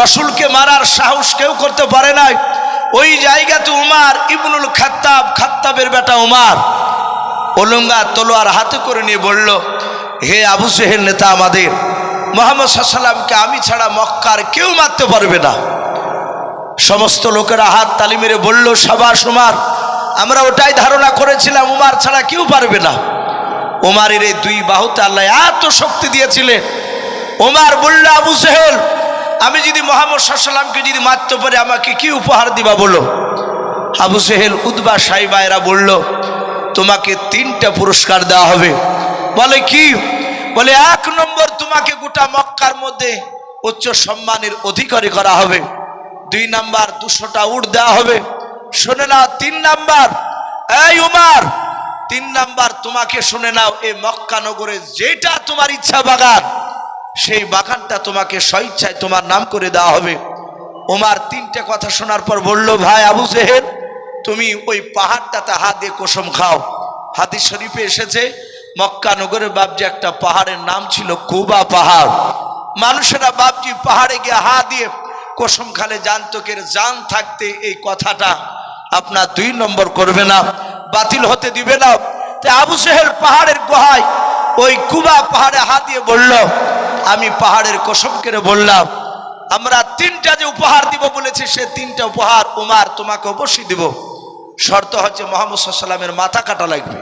রসুলকে মারার সাহস কেউ করতে পারে নাই। ওই জায়গাতে উমার ইবনুল খাত্তাব, খাত্তাবের বেটা উমার। ওলঙ্গা তলোয়ার হাতে করে নিয়ে বলল, হে আবু সেহের নেতা আমাদের, মোহাম্মদ সাল্লামকে আমি ছাড়া মক্কার কেউ মারতে পারবে না। সমস্ত লোকেরা হাত তালি মেরে বলল সবার উমার, আমরা ওটাই ধারণা করেছিলাম, উমার ছাড়া কেউ পারবে না। ওমারের এই দুই বাহুতে আল্লাহ এত শক্তি দিয়েছিলেন। ওমার বলল, আবু সেহেল আমি যদি মোহাম্মদ সাল্লামকে যদি মারতে পারি, আমাকে কি উপহার দিবা বলো? আবু সেহেল উদ্বা সাইবা এরা বলল, তোমাকে তিনটা পুরস্কার দেওয়া হবে। বলে, কি? বলে, এক নম্বর তোমাকে গোটা মক্কার মধ্যে উচ্চ সম্মানের অধিকারী করা হবে। দুই নাম্বার দুশোটা উঠ দেওয়া হবে। শুনে নাও তিন নাম্বার, এই উমার, তিন নাম্বার তোমাকে শুনে নাও এ মক্কা নগরে যেটা তোমার ইচ্ছা বাগান সেই বাগানটা তোমাকে স্বইচ্ছায় তোমার নাম করে দেওয়া হবে। ওমার তিনটে কথা শোনার পর বলল, ভাই আবু জেহেল, তুমি ওই পাহাড়টাতে হাত দিয়ে কোসম খাও। হাদিস শরীফে এসেছে, মক্কা নগরে বাবজি একটা পাহাড়ের নাম ছিল কুবা পাহাড়। মানুষেরা বাবজি পাহাড়ে গিয়ে হা দিয়ে কোসম খালে জানতকের জান থাকতে এই কথাটা আপনার দুই নম্বর করবে না, বাতিল হতে দিবে না। তে আবু সেহেল পাহাড়ের গুহায় ওই কুবা পাহাড়ে হাত দিয়ে বলল আমি পাহাড়ের কসম কেড়ে বললাম, আমরা তিনটা যে উপহার দিব বলেছি, সে তিনটা উপহার উমার তোমাকে অবশ্যই দিব। শর্ত হচ্ছে মোহাম্মদ সাল্লামের মাথা কাটা লাগবে।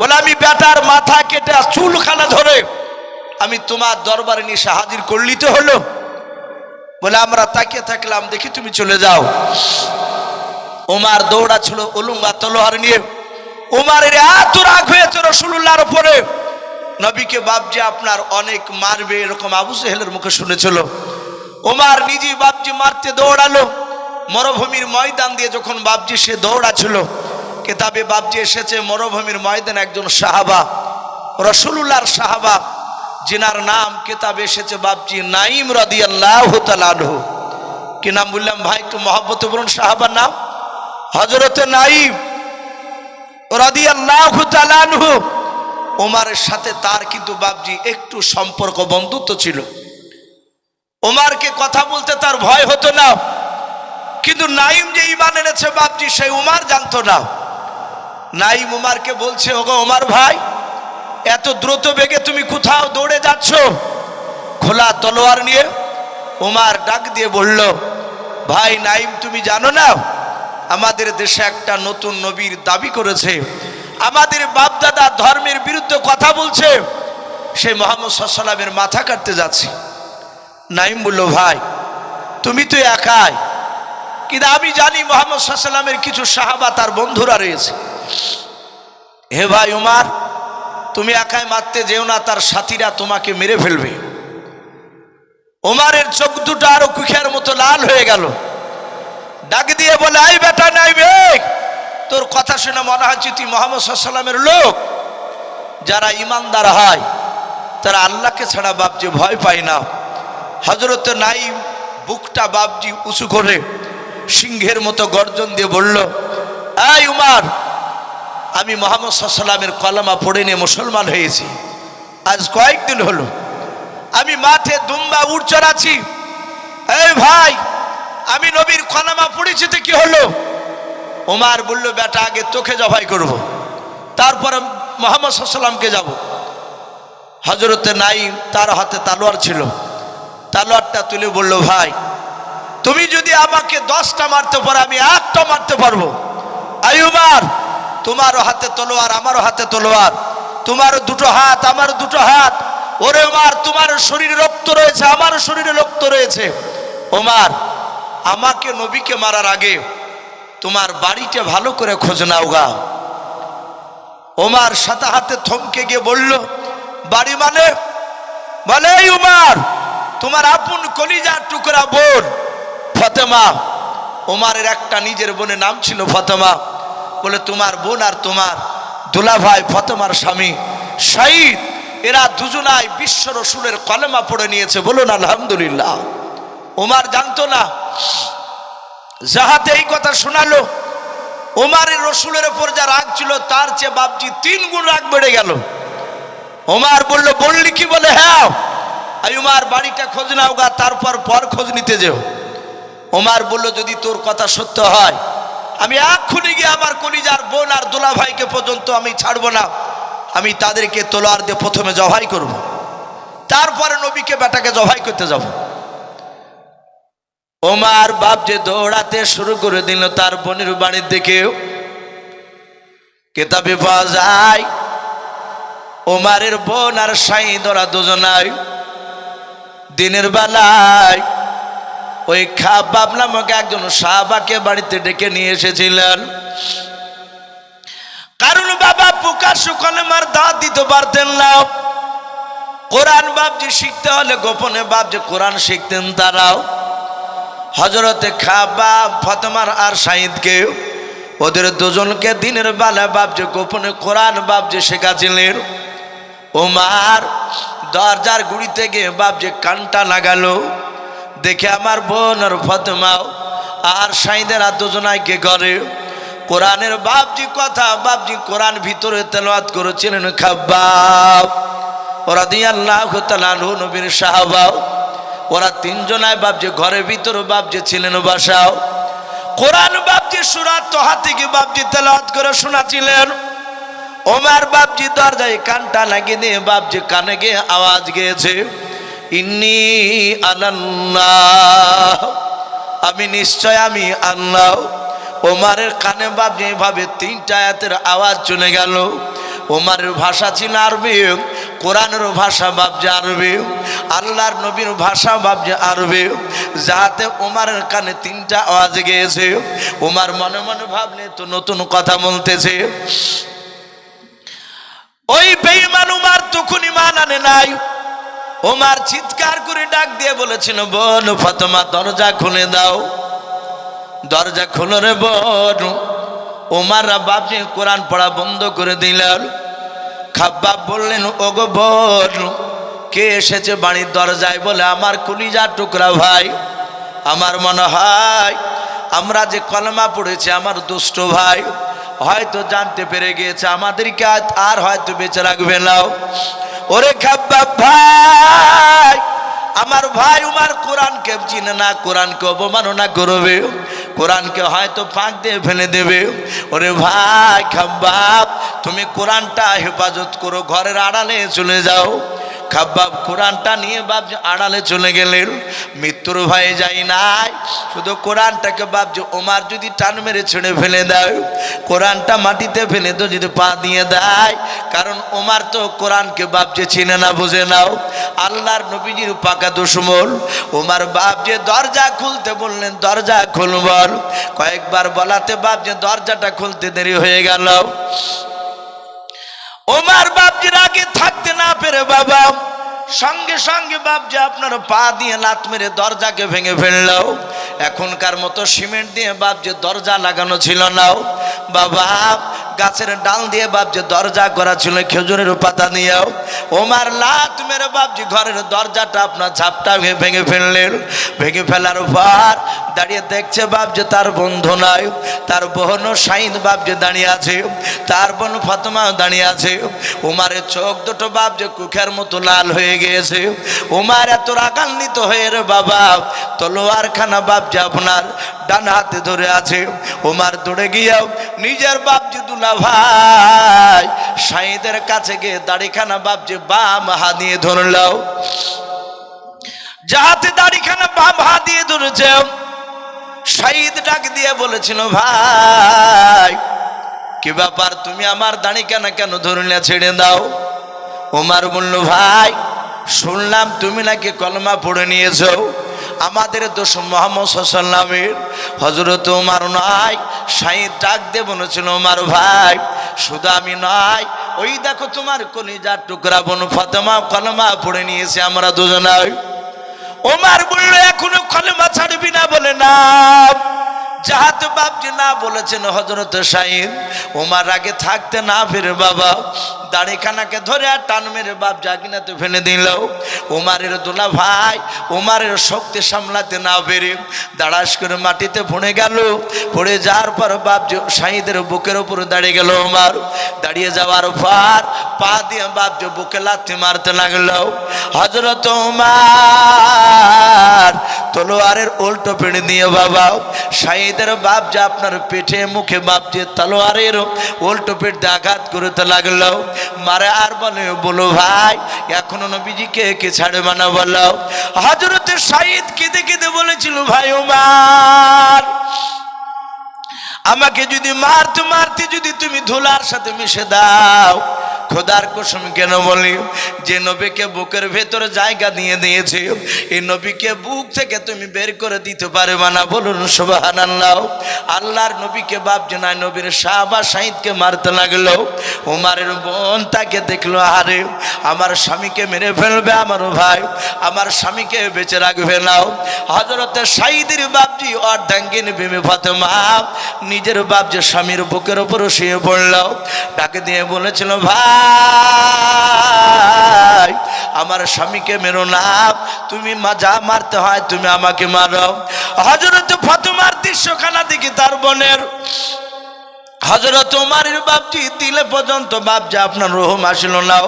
বলে আমি বেটার মাথা কেটে চুলখানা ধরে আমি তোমার দরবারে নিয়ে এসে হাজির করলি তো হলো। বলে আমরা তাকিয়ে থাকলাম, দেখি তুমি চলে যাও। ওমার দৌড়া ছিল উলুঙ্গা তলোয়ার নিয়ে। ওমারের এত রাগ হয়েছে রসুল্লাহর উপরে। নবীকে বাপজি আপনার অনেক মারবে, এরকম আবু সেহেলের মুখে শুনেছিল। ওমার নিজে বাপজি মারতে দৌড়ালো, মরুভূমির ময়দান দিয়ে যখন বাপজি সে দৌড়াছিল, কেতাবে বাপজি এসেছে, মরুভূমির ময়দান একজন সাহাবা রসুল্লাহর সাহাবা, যিনার নাম কেতাবে এসেছে বাপজি নাইম রদিয়াল্লাহ তালাহ কি নাম বললাম ভাই, একটু মহব্বত বলুন সাহাবার নাম? হজরতে নাইম রদিয়াল্লাহ তালানহু ওমারের সাথে তার কিন্তু বাপজি একটু সম্পর্ক, বন্ধুত্ব ছিল। ওমারকে কথা বলতে তার ভয় হতো না। কিন্তু নাইম যে ইমান এনেছে বাপজি সেই উমার জানতো না। নাইম উমারকে বলছে, ওগো ওমার ভাই, এত দ্রুত বেগে তুমি কোথাও দৌড়ে যাচ্ছ? খোলা তলোয়ার নিয়ে উমার ডাক দিয়ে বলল, ভাই নাইম, তুমি জানো না, আমাদের দেশে একটা নতুন নবীর দাবি করেছে আমাদের বাপদাদা ধর্মের বিরুদ্ধে কথা বলছে, সেই মোহাম্মদ সাল্লামের মাথা কাটতে যাচ্ছে। নাইম বলল, ভাই, তুমি তো একাই। কিন্তু আমি জানি মোহাম্মদ সাল্লামের কিছু সাহাবা তার বন্ধুরা রয়েছে। হে ভাই উমার, তুমি একাই মারতে যেও না, তার সাথীরা তোমাকে মেরে ফেলবে। ওমারের চোখ দুটো আরও কুখের মতো লাল হয়ে গেল। ডাক দিয়ে বলে, আই বেটা নাই বেগ তোর কথা শুনে মনে হচ্ছে তুই মোহাম্মদ সাল্লামের লোক। যারা ইমানদার হয়, তারা আল্লাহকে ছাড়া বাপজি ভয় পায় না। হজরত নাইম বুকটা বাপজি উঁচু করে সিংহের মতো গর্জন দিয়ে বলল, এই উমার, আমি মোহাম্মদ সাল্লামের কলামা পড়ে নিয়ে মুসলমান হয়েছি। আজ কয়েকদিন হলো, আমি মাঠে দুম্বা উড় চড়াচ্ছি। এই ভাই, আমি নবীর কলামা পড়েছি তো কি হলো? ওমার বলল, বেটা, আগে তোকে জবাই করব। তারপরে মোহাম্মদ সাল্লামকে যাব। হজরতে নাই তার হাতে তালোয়ার ছিল। তালোয়ারটা তুলে বলল, ভাই, তুমি যদি আমাকে দশটা মারতে পারো, আমি একটা মারতে পারব। আয়ুমার তোমারও হাতে তলোয়ার, আমারও হাতে তলোয়ার। তোমারও দুটো হাত, আমারও দুটো হাত। ওরে ওমার তোমার শরীরে রক্ত রয়েছে, আমারও শরীরে রক্ত রয়েছে। ওমার আমাকে নবীকে মারার আগে তোমার বাড়িটা ভালো করে খোঁজ নাও গা। ওমার সাথে হাতে থমকে গিয়ে বলল, বাড়ি মানে? বলে এই উমার, তোমার আপন কলিজার টুকরা বোন, ফতেমা। ওমারের একটা নিজের বোনের নাম ছিল ফতেমা। বলে, তোমার বোন আর তোমার দুলা ভাই ফতেমার স্বামী। শহীদ, এরা দুজনাই বিশ্ব রসুলের কলেমা পড়ে নিয়েছে। বলুন, আলহামদুলিল্লাহ। ওমার জানতো না যাহাতে এই কথা শোনালো ওমারের রসুলের ওপর যা রাগ ছিল, তার চেয়ে বাপজি তিন গুণ রাগ বেড়ে গেল। ওমার বলল, বললি কি বলে হ্যাঁ। আই উমার, বাড়িটা খোঁজ নাও গা, তারপর পর খোঁজ নিতে যেও। ওমার বলল, যদি তোর কথা সত্য হয়, আমি এক্ষুনি গিয়ে আমার কলিজার বোন আর দোলা ভাইকে পর্যন্ত আমি ছাড়বো না। আমি তাদেরকে তোলার দিয়ে প্রথমে জবাই করব। তারপরে নবীকে, বেটাকে জবাই করতে যাব। ওমার বাপ যে দৌড়াতে শুরু করে দিল তার বোনের বাড়ির দিকে। কেতাবে পাওয়া যায়, ওমারের বোন আর সাই ওরা দুজনায় দিনের বেলায় ওই খাপ খাবাব নামক একজন সাহাবাকে বাড়িতে ডেকে নিয়ে এসেছিলেন। কারণ বাবা প্রকাশ কলেমার দাঁত দিতে পারতেন না। কোরআন বাবজি শিখতে হলে, গোপনে বাবজি কোরআন শিখতেন তারাও। হজরতে খাবাব ফতমার আর সাইদকে ওদের দুজনকে দিনের বেলা বাবজি গোপনে কোরআন বাবজি শেখাছিলেন ওমার দরজার গুড়িতে গিয়ে বাবজি কানটা লাগালো, দেখে আমার বোন আর ফতমাও আর সাইদেরা দুজনায় কে করে, কোরআনের বাপজি কথা বাপজি কোরআন ভিতরে তেলাওয়াত করেছিলেন খাব্বাব ওরা দিয়ে আল্লাহ নবীর সাহাবাও ওরা তিনজনায় বাপজি ঘরের ভিতরে বাপজি ছিলেন বাসাও। কোরআন বাপজি সুরাত তোহা থেকে বাপজি তেলাওয়াত করে শোনাছিলেন। ওমার বাপজি দরজায় কানটা লাগিয়ে দিয়ে বাপজি কানে গিয়ে আওয়াজ গিয়েছে, ইন্নি আল্লাহ আমি নিশ্চয় আমি আল্লাহ। ওমারের কানে বাপজি এভাবে তিনটা আয়াতের আওয়াজ চলে গেল ওমারের ভাষা ছিল আরবি, কোরআনের ভাষা ভাবছে আরবি, আল্লাহর নবীর ভাষা ভাবছে আরবি। যাতে ওমারের কানে তিনটা আওয়াজ গিয়েছে। ওমার মনে মনে ভাবলে তো নতুন কথা বলতেছে। ওই বেইমান উমার তখন ইমান আনে নাই। ওমার চিৎকার করে ডাক দিয়ে বলেছিল, বোন, ফাতেমা, দরজা খুলে দাও। দরজা খুলো রে বোন। ওমাররা বাপজি কোরআন পড়া বন্ধ করে দিলেন। খাব্বাব বললেন, ওগো বোন, কে এসেছে বাড়ির দরজায় বলে, আমার কুলিজা টুকরা ভাই, আমার মনে হয় আমরা যে কলমা পড়েছি, আমার দুষ্ট ভাই, হয়তো জানতে পেরে গিয়েছে, আমাদেরকে আর হয়তো বেঁচে রাখবে নাও ওরে খাব্বাব ভাই, আমার ভাই উমার কোরআনকে চিনে না, কোরআনকে অবমাননা করবে। কোরআনকে হয়তো ফাঁক দিয়ে ফেলে দেবে। ওরে ভাই খাব্বাব, তুমি কোরআনটা হেফাজত করো, ঘরের আড়ালে চলে যাও। খাব্বাব, কোরআনটা নিয়ে বাপ আড়ালে চলে গেলেন। মৃত্যুর ভয়ে যাই নাই। শুধু কোরআনটাকে বাপ যে ওমার যদি টান মেরে ছেড়ে ফেলে দেয়, কোরআনটা মাটিতে ফেলে তো যদি পা দিয়ে দেয়। কারণ ওমার তো কোরআনকে বাপ যে চিনে না, বুঝে নাও। আল্লাহর নবীজির পাকা দুশ্মন। ওমার বাপ যে দরজা খুলতে বললেন, দরজা খুলবল কয়েকবার বলাতে বাপ যে দরজাটা খুলতে দেরি হয়ে গেল। ওমার বাপজির আগে থাকতে না পেরে বাবা সঙ্গে সঙ্গে বাপজি আপনার পা দিয়ে লাত মেরে দরজাকে ভেঙে ফেলল। এখনকার মতো সিমেন্ট দিয়ে বাপজি দরজা লাগানো ছিল না। বাবা, গাছের ডাল দিয়ে বাপজি দরজা করা ছিল, খেজুরের পাতা নিয়েও। ওমার লাত মেরে বাপজি ঘরের দরজাটা আপনার ঝাপটা ভেঙে ফেললেন। ভেঙে ফেলার পর দাঁড়িয়ে দেখছে বাপ যে তার বন্ধু নয় তার বোনও সাইন বাপ যে দাঁড়িয়ে আছে। তার বোন ফাতেমাও দাঁড়িয়ে আছে। ওমারের চোখ দুটো বাপ যে কুখের মতো লাল হয়ে গিয়েছে। উমার এত রাগান্বিত হয়ে রে বাবা তলোয়ার খানা বাপ যে আপনার ডান হাতে ধরে আছে, উমার দৌড়ে গিয়েও নিজের বাপ যে দুলা ভাই, সাইদের কাছে গিয়ে দাড়িখানা বাপ যে বাম হা দিয়ে ধরলাও যাহাতে দাড়িখানা বাম হা দিয়ে ধরেছে শহীদ ডাক দিয়ে বলেছিল, ভাই, কি ব্যাপার? তুমি আমার দাঁড়ি কেন কেন ধরলে? ছেড়ে দাও। ওমার বলল, ভাই শুনলাম তুমি নাকি কলমা পড়ে নিয়েছ। আমাদের দোষ মোহাম্মদ সাল্লামের। হজরত ওমার নয় সাইদ ডাক দিয়ে বলেছিল ওমার ভাই, শুধু আমি নয় ওই দেখো তোমার কলিজার টুকরা বোন ফাতেমা কলমা পড়ে নিয়েছে আমরা দুজনায় ওমার বলল, এখনও কলমা ছাড়বি না বলে না চাহাত বাপজি না বলেছেন হজরত সাহিদ ওমার আগে থাকতে না ফিরে বাবা, দাড়িখানাকে ধরে আর টান মেরে বাপ জাগিনাতে ফেলে দিল। ওমারের দোলা ভাই ওমারের শক্তি সামলাতে না পেরে দাঁড়াস করে মাটিতে পড়ে গেল। পড়ে যাওয়ার পর বাপ সাহিদের বুকের উপর দাঁড়িয়ে গেল ওমার দাঁড়িয়ে যাওয়ার পর পা দিয়ে বাপ যে বুকে লাথি মারতে লাগল। হজরত ওমার তলোয়ারের উল্টো পেড়ে দিয়ে বাবা সাইদের বাপ যে আপনার পেটে, মুখে বাপ যে তলোয়ারের উল্টো পেট দিয়ে আঘাত করতে লাগল। মারে আর বলে, বলো ভাই, এখনও নবীজিকে কে ছাড়ে মানা বলো? হজরত সাইদ কেঁদে কেঁদে বলেছিল, ভাই ওমার আমাকে যদি মারতে মারতে যদি তুমি ধুলার সাথে মিশে দাও খোদার কসম কেন বলি? যে নবীকে বুকের ভেতরে জায়গা দিয়ে দিয়েছে, এই নবীকে বুক থেকে তুমি বের করে দিতে পারবে না। বলুন সুবাহান আল্লাহ আল্লাহর নবীকে বাপ জানায় নবীর সাহবা সাহিদকে মারতে লাগল। উমারের বোন তাকে দেখল আরে আমার স্বামীকে মেরে ফেলবে আমার ভাই, আমার স্বামীকে বেঁচে রাখবে নাও হজরতে সাইদের বাপজি অর্ধাঙ্গিনী ভেবে ফাতেমা নিজের বাপ যে স্বামীর বুকের ওপর শুয়ে পড়ল, তাকে দিয়ে বলেছিল, ভাই আমার স্বামীকে মেরো না। তুমি যা মারতে হয় তুমি আমাকে মারো। হজরত ফতুমার দৃশ্যখানা দেখি তার বোনের। হজরত তোমারের বাপটি দিলে পর্যন্ত বাপ যে আপনার রহম আসিল নাও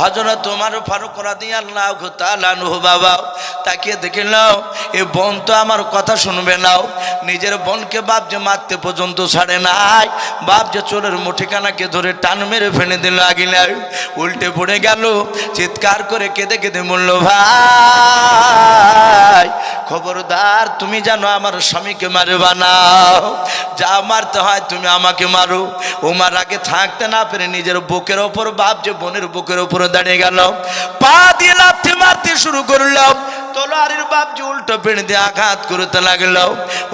হজরত তোমার ফারুক রাদি আল্লাহ তালানুহ বাবা, তাকিয়ে দেখে নাও, এ বোন তো আমার কথা শুনবে নাও নিজের বোনকে বাপ যে মারতে পর্যন্ত ছাড়ে নাই, বাপ যে চোরের মুঠিখানাকে ধরে টান মেরে ফেলে দিল আগিলায় উল্টে পড়ে গেল, চিৎকার করে কেঁদে কেঁদে মরল ভাই, খবরদার, তুমি জানো আমার স্বামীকে মারে বানাও যা মারতে হয় তুমি আমাকে মারো। ওমার আগে থাকতে না পেরে নিজের বুকের ওপর, বাপ যে বোনের বুকের ওপরে দাঁড়িয়ে গেল। পা দিয়ে লাথি মারতে শুরু করলাম তলোয়ারের বাপ যে উল্টো পেড়ে দিয়ে আঘাত করতে লাগল।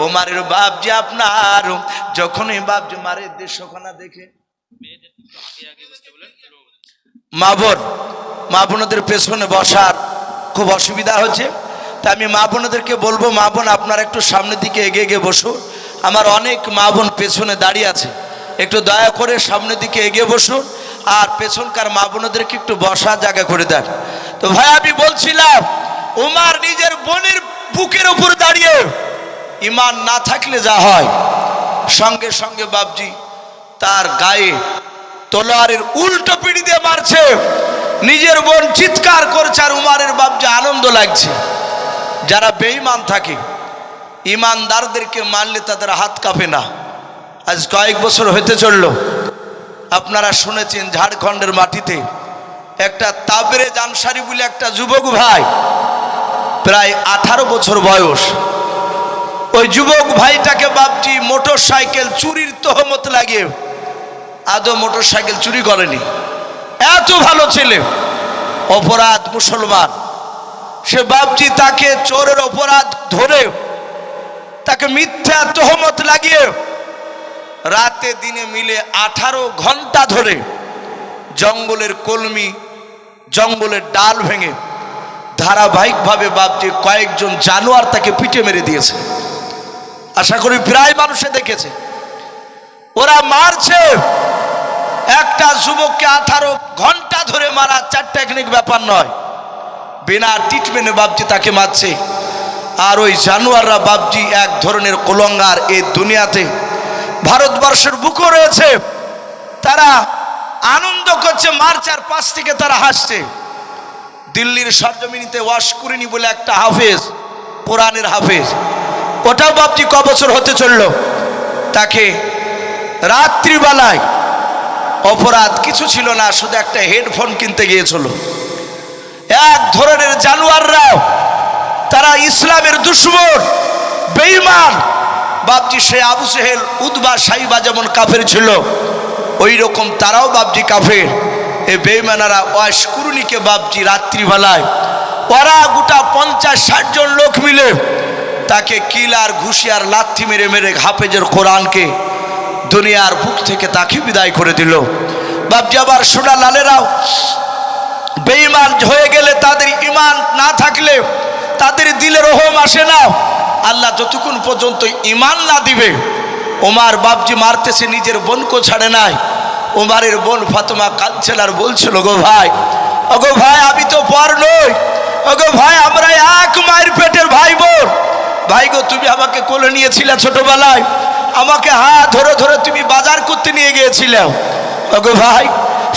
ওমারের বাপ যে আপনার, যখনই বাপ যে মারের দৃশ্যখানা দেখে। মা বোন মা বোনদের পেছনে বসার খুব অসুবিধা হচ্ছে। তা আমি মা বোনদেরকে বলব মা বোন আপনারা একটু সামনের দিকে এগিয়ে গিয়ে বসো আমার অনেক মা বোন পেছনে দাঁড়িয়ে আছে। একটু দয়া করে সামনের দিকে এগিয়ে বসুন, আর পেছনকার মা বোনদেরকে একটু বসার জায়গা করে দেন। তো ভাই, আমি বলছিলাম, উমার নিজের বোনের বুকের উপর দাঁড়িয়ে ইমান না থাকলে যা হয়। সঙ্গে সঙ্গে বাবজি তার গায়ে তলোয়ারের উল্টো পিড়ি দিয়ে মারছে। নিজের বোন চিৎকার করছে আর উমারের বাবজি আনন্দ লাগছে। যারা বেঈমান থাকে ইমানদারদেরকে মারলে তাদের হাত কাঁপে না। আজ কয়েক বছর হতে চলল। আপনারা শুনেছেন ঝাড়খণ্ডের মাটিতে একটা তাবরে জানসারি বলে একটা যুবক ভাই, প্রায় আঠারো বছর বয়স। ওই যুবক ভাইটাকে বাপটি মোটর সাইকেল চুরির তহমত লাগে আদৌ মোটর সাইকেল চুরি করেনি। এত ভালো ছেলে, অপরাধ মুসলমান। সে বাপজি তাকে চোরের অপরাধ ধরে তাকে মিথ্যা তহমত লাগিয়ে রাতে দিনে মিলে আঠারো ঘণ্টা ধরে জঙ্গলের কলমি, জঙ্গলের ডাল ভেঙে ধারাবাহিকভাবে বাপজি কয়েকজন জানোয়ার তাকে পিঠে মেরে দিয়েছে। আশা করি প্রায় মানুষে দেখেছে। ওরা মারছে। একটা যুবককে আঠারো ঘণ্টা ধরে মারা চার টেকনিক ব্যাপার নয়। বিনা ট্রিটমেন্টে বাপজি তাকে মারছে। আর ওই জানোয়াররা বাবজি এক ধরনের কোলঙ্গার এই দুনিয়াতে। ভারতবর্ষের বুকও রয়েছে, তারা আনন্দ করছে মার্চ আর পাঁচ থেকে তারা হাসছে। দিল্লির সরজমিনিতে ওয়াশ করিনি বলে একটা হাফেজ, কোরআনের হাফেজ। ওটাও বাপজি ক বছর হতে চলল। তাকে রাত্রিবেলায় অপরাধ কিছু ছিল না, শুধু একটা হেডফোন কিনতে গিয়েছিল। এক ধরনের জানোয়াররাও তারা ইসলামের দুশ্মন, বেঈমান। বাপজি সে আবু সেহেল উদ্বা সাইবা যেমন কাফের ছিল ওই রকম তারাও বাপজি কাফের। এ বেইমানারা ওয়াশকুরুনিকে বাপজি রাত্রিবেলায় ওরা গোটা পঞ্চাশ, ষাট জন লোক মিলে তাকে কিলার ঘুষিয়ার লাথি মেরে মেরে হাফেজের কোরআনকে দুনিয়ার বুক থেকে তাকে বিদায় করে দিল। বাপজি আবার সোনা লালেরাও বেঈমান হয়ে গেলে তাদের ইমান না থাকলে তাদের দিলে রহম আসে না। আল্লাহ যতক্ষণ পর্যন্ত ইমান না দিবে, ওমার বাপজি মারতেছে, নিজের বোনকে ছাড়ে নাই। ওমারের বোন ফাতেমা কাঁদছেন আর বলছিল, গো ভাই ওগো ভাই, আমি তো পর নই। ওগো ভাই, আমরা এক মায়ের পেটের ভাই বোন ভাই গো, তুমি আমাকে কোলে নিয়েছিলে ছোটবেলায়। আমাকে হাত ধরে ধরে তুমি বাজার করতে নিয়ে গিয়েছিলে। ওগো ভাই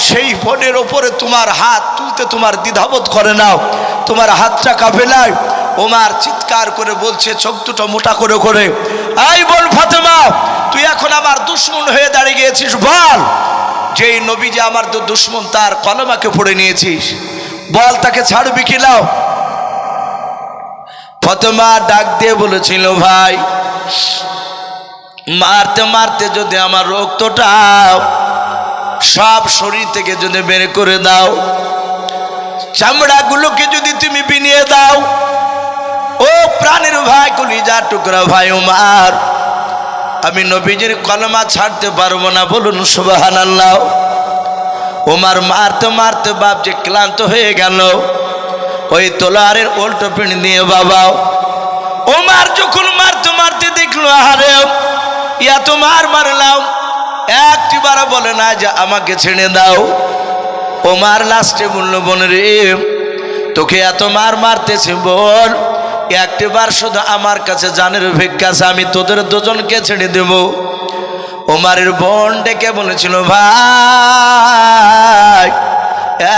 সেই বোনের ওপরে তোমার হাত তুলতে তোমার দ্বিধাবোধ করে নাও। তোমার হাতটা কাঁপে নাই ওমার চিৎকার করে বলছে, চোখ দুটো মোটা করে করে। আই বল ফাতেমা, তুই এখন আমার দুশ্মন হয়ে দাঁড়িয়ে গিয়েছিস, বল। যেই নবী যে আমার তো দুশ্মন, তার কলমাকে পড়ে নিয়েছিস। বল, তাকে ছাড়বি কি নাও ফতেমা ডাক দিয়ে বলেছিল, ভাই, মারতে মারতে যদি আমার রক্তটা সব শরীর থেকে যদি বের করে দাও, চামড়াগুলোকে যদি তুমি বিনিয়ে দাও, ও প্রাণের ভাই, কলিজা টুকরা ভাই উমার, আমি নবীজির কলমা ছাড়তে পারব না, বলুন সুবাহান আল্লাহ ওমার মারতে মারতে বাপ যে ক্লান্ত হয়ে গেল, ওই তোলারের উল্টো পিন দিয়ে বাবা ওমার যখন মারতে মারতে দেখল আরে ইয়া তো মার মারলাম একটি বার বলে না যে আমাকে ছেড়ে দাও। ওমার লাস্টে বলল বোন রে তোকে এত মার মারতেছে বল একটিবার শুধু আমার কাছে জানের ভিক্ষা আছে, আমি তোদের দুজনকে ছেড়ে দেব। ওমারের বোন ডেকে বলেছিল ভাই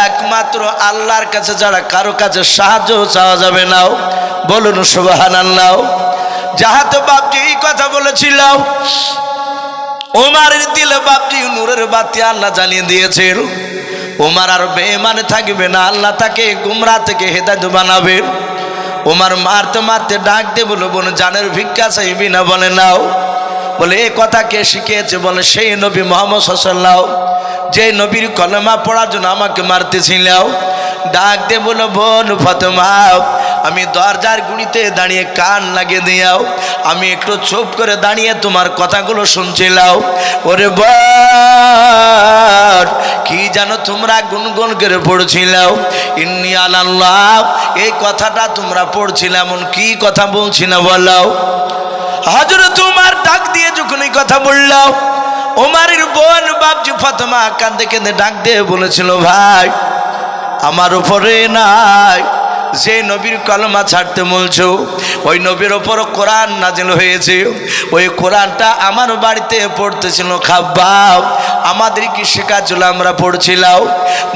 একমাত্র আল্লাহর কাছে যারা কারও কাছে সাহায্য চাওয়া যাবে নাও বলুন সুবাহান আল্লাহ যাহাতে বাপজি এই কথা বলেছিল ওমারের দিলে বাপজি নূরের বাতি আল্লাহ জ্বালিয়ে দিয়েছে। ওমার আর বেমানে থাকবে না, আল্লাহ তাকে গুমরা থেকে হেদায়ত বানাবে। ওমার মারতে মারতে ডাক দে বলে বলে জানের ভিক্ষা চাইবি না? বলে, নাও। বলে, এ কথা কে শিখিয়েছে? বলে, সেই নবী মোহাম্মদ সাল্লাহ যে নবীর কলমা পড়ার জন্য আমাকে মারতেছিলাও ডাক দে বলে বোন, ফতেমা আমি দরজার গুড়িতে দাঁড়িয়ে কান লাগিয়ে দিয়াও। আমি একটু চুপ করে দাঁড়িয়ে তোমার কথাগুলো শুনছিলাম ওরে বট কি জানো তোমরা গুনগুন করে পড়ছিলাম ইন্নি আল্লাহ এই কথাটা তোমরা পড়ছিলাম কি কথা বলছিল বলাও। হজর তোমার ডাক দিয়ে যখন এই কথা বললাম ওমারের বোন বাবজি ফতমা কান্দে কেঁদে ডাক দিয়ে বলেছিল, ভাই, আমার উপরে নাই। যে নবীর কলমা ছাড়তে বলছো, ওই নবীর ওপর কোরআন নাজিল হয়েছে। ওই কোরআনটা আমার বাড়িতে পড়তেছিল, খাব্বাব, আমাদের কি শেখাচ্ছিল আমরা পড়ছিলাম।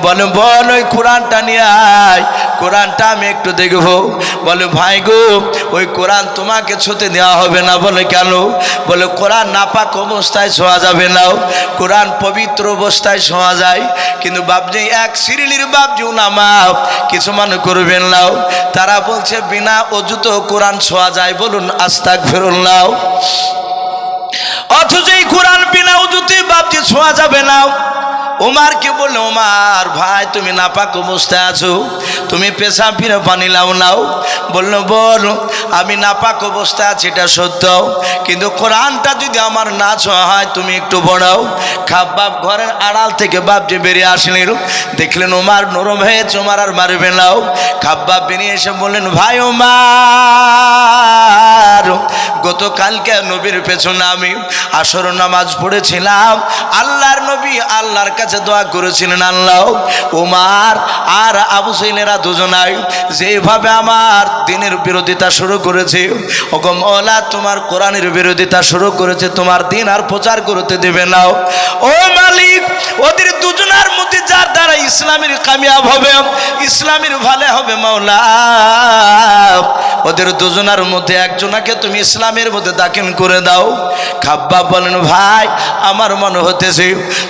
বলে, বল ওই কোরআনটা নিয়ে আয়, কোরআনটা আমি একটু দেখব। বলে, ভাই গো, ওই কোরআন তোমাকে ছুতে দেওয়া হবে না। বলে, কেন? বলে, কোরআন নাপাক অবস্থায় ছোঁয়া যাবে না। কোরআন পবিত্র অবস্থায় ছোঁয়া যায়। কিন্তু বাপজি এক সিরিলির বাপজি নামা কিছু মনে করবেন নাও তারা বলছে, বিনা অজুত কোরআন ছোঁয়া যায় বলুন আস্তাক ফেরুল্লাহ অথচ এই কোরআন বিনা অজুতে বাপজি ছোঁয়া যাবে না। ওমারকে বলল, ওমার, ভাই, তুমি নাপাক অবস্থায় আছো। তুমি পেশা ফিরে পানি লাও নাও। বলল বল আমি নাপাক অবস্থায় আছি, এটা সত্য। কিন্তু কোরআনটা যদি আমার না ছোঁয়া হয়, তুমি একটু বড়াও। খাপ বাপ ঘরের আড়াল থেকে বাপ যে বেরিয়ে আসলেন। দেখলেন ওমার নরম হয়েছে ওমার আর মারবে নাও খাপ বাপ বেরিয়ে এসে বললেন, ভাই, ওমার গতকালকে নবীর পেছনে আমি আসর নামাজ পড়েছিলাম। আল্লাহর নবী আল্লাহর কাছে দোয়া করেছিলেন, আল্লাহ ওমার আর আবু সাইনেরা দুজনাই যেভাবে আমার দিনের বিরোধিতা শুরু করেছে, ওগো মৌলা তোমার কোরআনের বিরোধিতা শুরু করেছে, তোমার দিন আর প্রচার করতে দেবে নাও ও মালিক, ওদের দুজনার মধ্যে যার দ্বারা ইসলামের কামিয়াব হবে, ইসলামের ভালো হবে মাওলা। ওদের দুজনার মধ্যে একজনাকে তুমি ইসলামের মধ্যে দাখিল করে দাও। খাব্বা বলেন, ভাই, আমার মনে হতেছে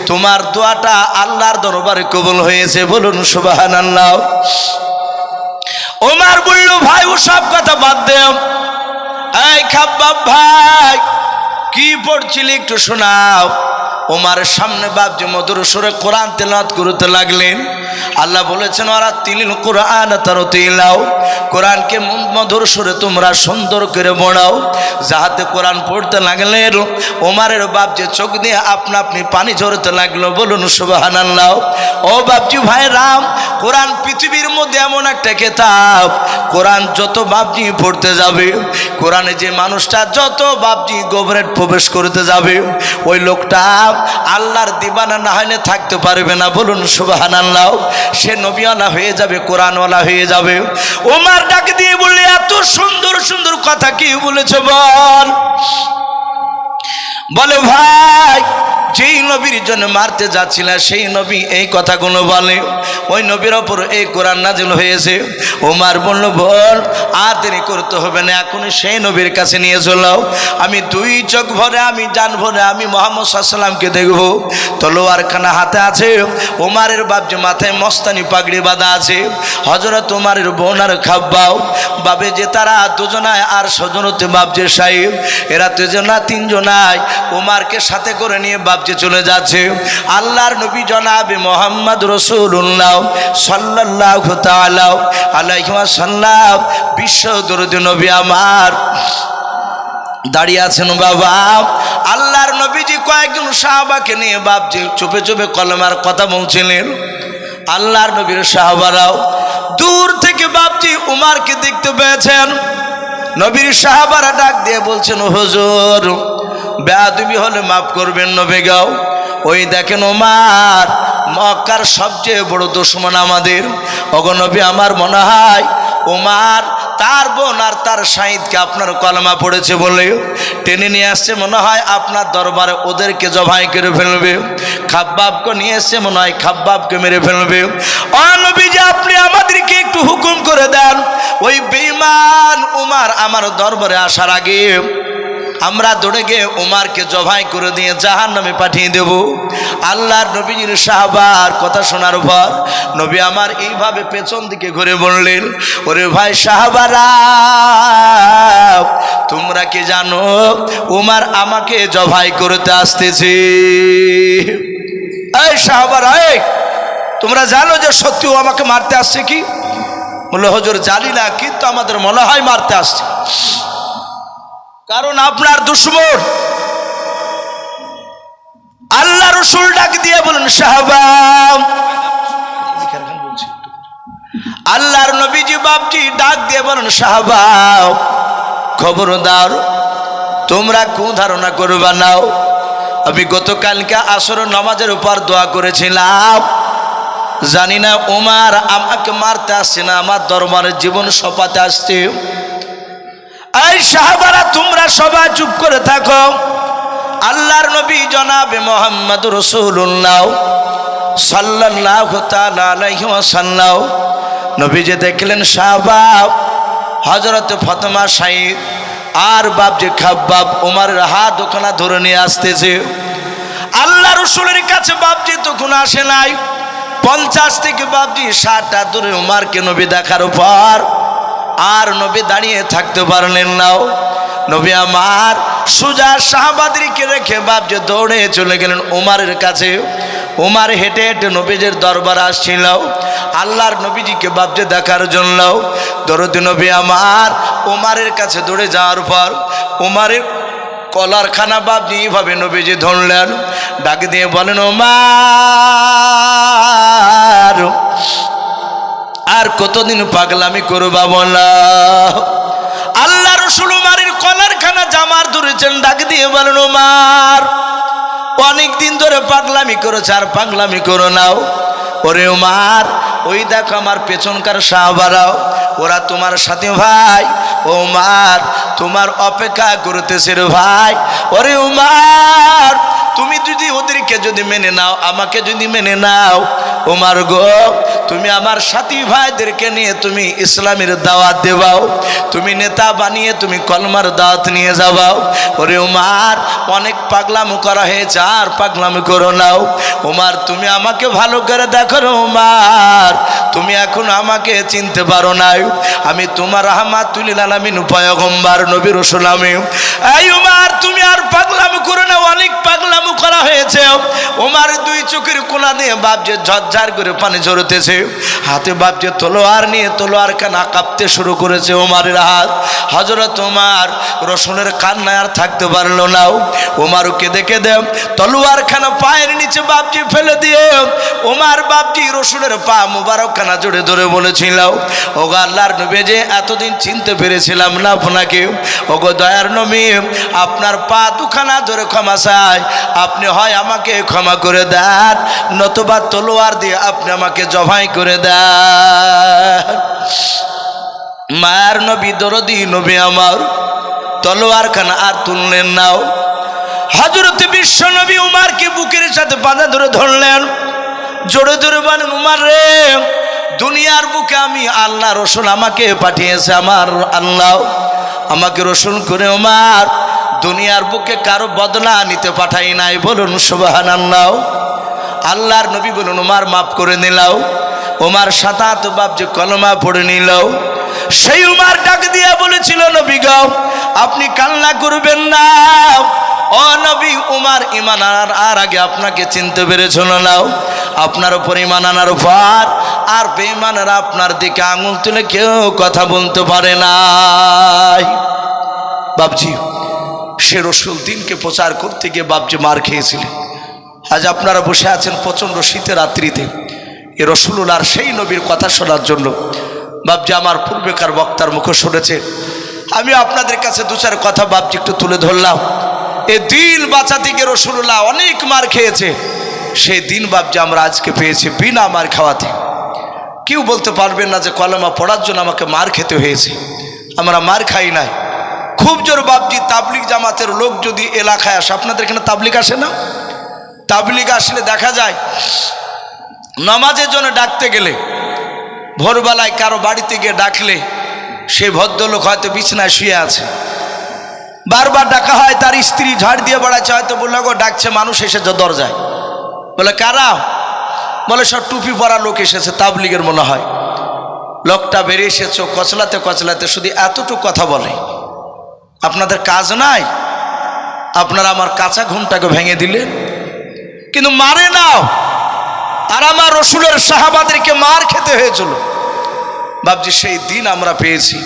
তোমার দোয়াটা আল্লাহর দরবারে কবল হয়েছে। বলুন সুবাহান আল্লাহ ওমার বলল, ভাই ও সব কথা বাদ দেও। এই খাব্বা ভাই কি পড়ছিলি একটু শোনাও। ওমার সামনে বাপজি মধুর সুরে কোরআন তেলাত করতে লাগলেন। আল্লাহ বলেছেন ওরা তিলিল কোরআন তার তিলাও। কোরআনকে মধুর সুরে তোমরা সুন্দর করে বড়াও যাহাতে কোরআন পড়তে লাগলেন ওমারের বাপ যে চোখ দিয়ে আপনা আপনি পানি ঝরতে লাগল। বলুন সুবাহান আল্লাহ ও বাপজি ভাই রাম কোরআন পৃথিবীর মধ্যে এমন একটা কেতাব। কোরআন যত বাপজি পড়তে যাবে, কোরআনে যে মানুষটা, যত বাপজি গোবরেট প্রবেশ করতে যাবে। ওই লোকটা আল্লাহর দিবানা না হলে থাকতে পারবে না। বলুন সুবাহান আল্লাহ সে নবীওয়ালা হয়ে যাবে, কোরআনওয়ালা হয়ে যাবে। ওমার ডাক দিয়ে বললে, এত সুন্দর সুন্দর কথা কি বলেছে বল? বলে, ভাই যেই নবীর জন্য মারতে যাচ্ছিল, সেই নবী এই কথাগুলো বলে, ওই নবীর ওপর এই কোরআন নাজিল হয়েছে। ওমার বলল, বল, আর দেরি করতে হবে না, এখনই সেই নবীর কাছে নিয়ে চলাও আমি দুই চোখ ভরে, আমি জান ভরে, আমি মোহাম্মদ সাল্লামকে দেখব। তলোয়ারখানা হাতে আছে, ওমারের বাপ যে মাথায় মস্তানি পাগড়ি বাঁধা আছে হজরত ওমারের বোনার খাব্বাও বাবে যে তারা দুজনায় আর সজনতে বাপ যে সাহেব, এরা দুজনা তিনজনায় ওমারকে সাথে করে নিয়ে বাপজি চলে যাচ্ছে। আল্লাহর নবী জনাবে মোহাম্মদ রসুল্লাহ সাল্লাহ তালাহ আলাইহিমা সাল্লাম বিশ্ব দরুদ নবী আমার দাঁড়িয়ে আছেন বাবা। আল্লাহর নবীজি কয়েকজন সাহাবাকে নিয়ে বাপজি চুপে চুপে কলমার কথা বলছিলেন। আল্লাহর নবীর সাহাবারাও দূর থেকে বাপজি উমারকে দেখতে পেয়েছেন। নবীর সাহাবারা ডাক দিয়ে বলছেন, হুজুর বেয়াদবি হলে মাফ করবেন নবে ওই দেখেন ওমার, মক্কার সবচেয়ে বড় দুশ্মন আমাদের। অগনবী আমার মনে হয় ওমার তার বোন আর তার সাইদকে আপনার কলমা পড়েছে বলে টেনে নিয়ে আসছে। মনে হয় আপনার দরবারে ওদেরকে জবাই করে ফেলবে। খাব্বাবকে নিয়ে এসছে, মনে হয় খাব্বাবকে মেরে ফেলবে। অনবী যে আপনি আমাদেরকে একটু হুকুম করে দেন। ওই বেঈমান উমার আমার দরবারে আসার আগে আমরা দৌড়ে গিয়ে উমারকে জবাই করে দিয়ে জাহান নামে পাঠিয়ে দেব। আল্লাহর নবীজির সাহাবার কথা শোনার পর নবী আমার এইভাবে পেছন দিকে ঘুরে বললেন, ওরে ভাই সাহাবারা, তোমরা কি জানো, উমার আমাকে জবাই করতে আসতেছে? এই সাহাবারা, এই, তোমরা জানো যে সত্যি ও আমাকে মারতে আসছে কি? বলল, হজুর, জানি না, কিন্তু আমাদের মনে হয় মারতে আসছে। কারণ আপনার দুশ্মন। আল্লাহ রসুল ডাক দিয়ে বলুন, সাহাবাম। আল্লাহর নবীজি বাপজি ডাক দিয়ে বলুন সাহাবাও খবরদার, তোমরা কোন ধারণা করবা নাও আমি গতকালকে আসর নামাজের উপর দোয়া করেছিলাম। জানি না, উমার আমাকে মারতে আসছে না, আমার দরবারের জীবন সপাতে আসছে। এই সাহাবারা, তোমরা সবাই চুপ করে থাকো। আল্লাহর নবী জনাবে মোহাম্মদ রসুল্লাহ সাল্লাহ সাল্লাহ নবী যে দেখলেন, সাহবাব হজরত ফতেমা সাইদ আর বাপ যে খাব্বাব উমারের হাত ওখানা ধরে নিয়ে আসতেছে। আল্লাহ রসুলের কাছে বাপজি তখন আসে নাই। পঞ্চাশ থেকে বাপজি ষাটটা ধরে উমারকে নবী দেখার পর আর নবী দাঁড়িয়ে থাকতে পারলেন নাও নবী আমার সুজা শাহবাদরিকে রেখে যে দৌড়ে চলে গেলেন উমারের কাছে। উমার হেঁটে হেঁটে নবীজের দরবার আসছিল। আল্লাহর নবীজিকে বাপ যে দেখার জন্য। দরদি নবী আমার উমারের কাছে দৌড়ে যাওয়ার পর উমারের কলারখানা বাপ এইভাবে নবীজি ধরলেন। ডাক দিয়ে বলেন ওমার আর কতদিন পাগলামি করবা বলা? আল্লাহ রসুল উমারের কলার খানা জামার ধরেছেন, ডাক দিয়ে বলেন ওমার অনেক দিন ধরে পাগলামি করেছে আর পাগলামি করো নাও। ওরে উমার, ওই দেখো আমার পেছনকার সাহবারাও, ওরা তোমার সাথে ভাই। ওমার তোমার অপেক্ষা করতেছে রে ভাই। ওরে উমার, তুমি যদি ওদেরকে যদি মেনে নাও, আমাকে যদি মেনে নাও ওমার গো তুমি আমার সাথী ভাইদেরকে নিয়ে তুমি ইসলামের দাওয়াত দেবাও। তুমি নেতা বানিয়ে তুমি কলমার দাওয়াত নিয়ে যাবাও। ওরে উমার, অনেক পাগলামো করা হয়েছে, আর পাগলামো করো নাও। উমার, তুমি আমাকে ভালো করে দেখো উমার। তুমি এখন আমাকে চিনতে পারো নাই। আমি তোমার রহমাতুলিল আলামিন পয়গম্বার নবী রসুল আমি। এই উমার, তুমি আর পাগলামো করো না, অনেক পাগলামো করা হয়েছে। উমার দুই চোখের কোনা দিয়ে বাপজে ঝরঝার করে পানি ঝরতেছে। হাতে বাপজে তলোয়ার নিয়ে তলোয়ার কানা কাঁপতে শুরু করেছে উমারের হাত। হজরত ওমার রসুনের কান্নায় আর থাকতে পারল না। উমার কেঁদে কেঁদে তলোয়ার খানা পায়ের নিচে বাপজি ফেলে দিয়ে উমার বাপজি রসুনের পা মুবারক খানা জোরে ধরে বলেছিল, ওগো আল্লাহর নবী, যে এতদিন চিনতে পেরেছিলাম না আপনাকে। ওগো দয়ার নবী, আপনার পা দুখানা ধরে ক্ষমা চাই আপনি হয় আমাকে ক্ষমা করে দেন, নতুবা তলোয়ার দিয়ে আপনি আমাকে জবাই করে দেন। মায়ার নবী দরদি, নবী আমার তলোয়ার খানা আর তুললেন নাও হজরত বিশ্ব নবী উমারকে বুকের সাথে বাঁধা ধরে ধরলেন। জোরে জোরে বলেন, উমার রে, দুনিয়ার বুকে আমি আল্লাহ রসুল আমাকে পাঠিয়েছে, আমার আল্লাহ। আমাকে রসুল করে উমার, দুনিয়ার বুকে কারও বদলা নিতে পাঠাই নাই। বলুন সুবাহান আল্লাহ আল্লাহর নবী বলুন, উমার, মাফ করে নিলাও উমার সাতাত বাপ যে কলমা পড়ে নিল, সেই উমার ডাক দিয়া বলেছিল, নবী গাও আপনি কান্না করবেন না। ও নবী, উমার ইমান আনার আর আগে আপনাকে চিনতে পেরেছিল নাও। আপনার উপর ইমান আনার পর আর বেমানেরা আপনার দিকে আঙুল তুলে কেউ কথা বলতে পারে নাই। বাবজি সে রসুল দিনকে প্রচার করতে গিয়ে বাবজি মার খেয়েছিলেন। আজ আপনারা বসে আছেন প্রচণ্ড শীতের রাত্রিতে। এ রসুল্লার সেই নবীর কথা শোনার জন্য বাবজি আমার পূর্বেকার বক্তার মুখে শুনেছে। আমি আপনাদের কাছে দু চার কথা বাবজি একটু তুলে ধরলাম। এ দিন বাঁচাতে গিয়ে রসুল্লাহ অনেক মার খেয়েছে। সেই দিন বাবজি আমরা আজকে পেয়েছি বিনা মার খাওয়াতে। কেউ বলতে পারবেন না যে কলমা পড়ার জন্য আমাকে মার খেতে হয়েছে। আমরা মার খাই নাই। খুব জোর বাবজি তাবলিক জামাতের লোক যদি এলাকায় আসে, আপনাদের এখানে তাবলিক আসে না? তাবলিগ আসলে দেখা যায় নামাজের জন্য ডাকতে গেলে, ভোরবেলায় কারও বাড়িতে গিয়ে ডাকলে সে ভদ্রলোক হয়তো বিছনায় শুয়ে আছে। বারবার ডাকা হয়, তার স্ত্রী ঝাড় দিয়ে বেড়াচ্ছে, হয়তো বলল গো ডাকছে মানুষ এসেছে দরজায়। বলে, কারা? বলে, সব টুপি পরা লোক এসেছে, তাবলিগের মনে হয়। লোকটা বেরিয়ে এসেছ কচলাতে কচলাতে শুধু এতটুকু কথা বলে, আপনাদের কাজ নাই? আপনারা আমার কাঁচা ঘুমটাকে ভেঙে দিলেন? কিন্তু মারে নাও! আর আমার রসুলের সাহাবাদেরকে মার খেতে হয়েছিল। ভাবছি সেই দিন আমরা পেয়েছি।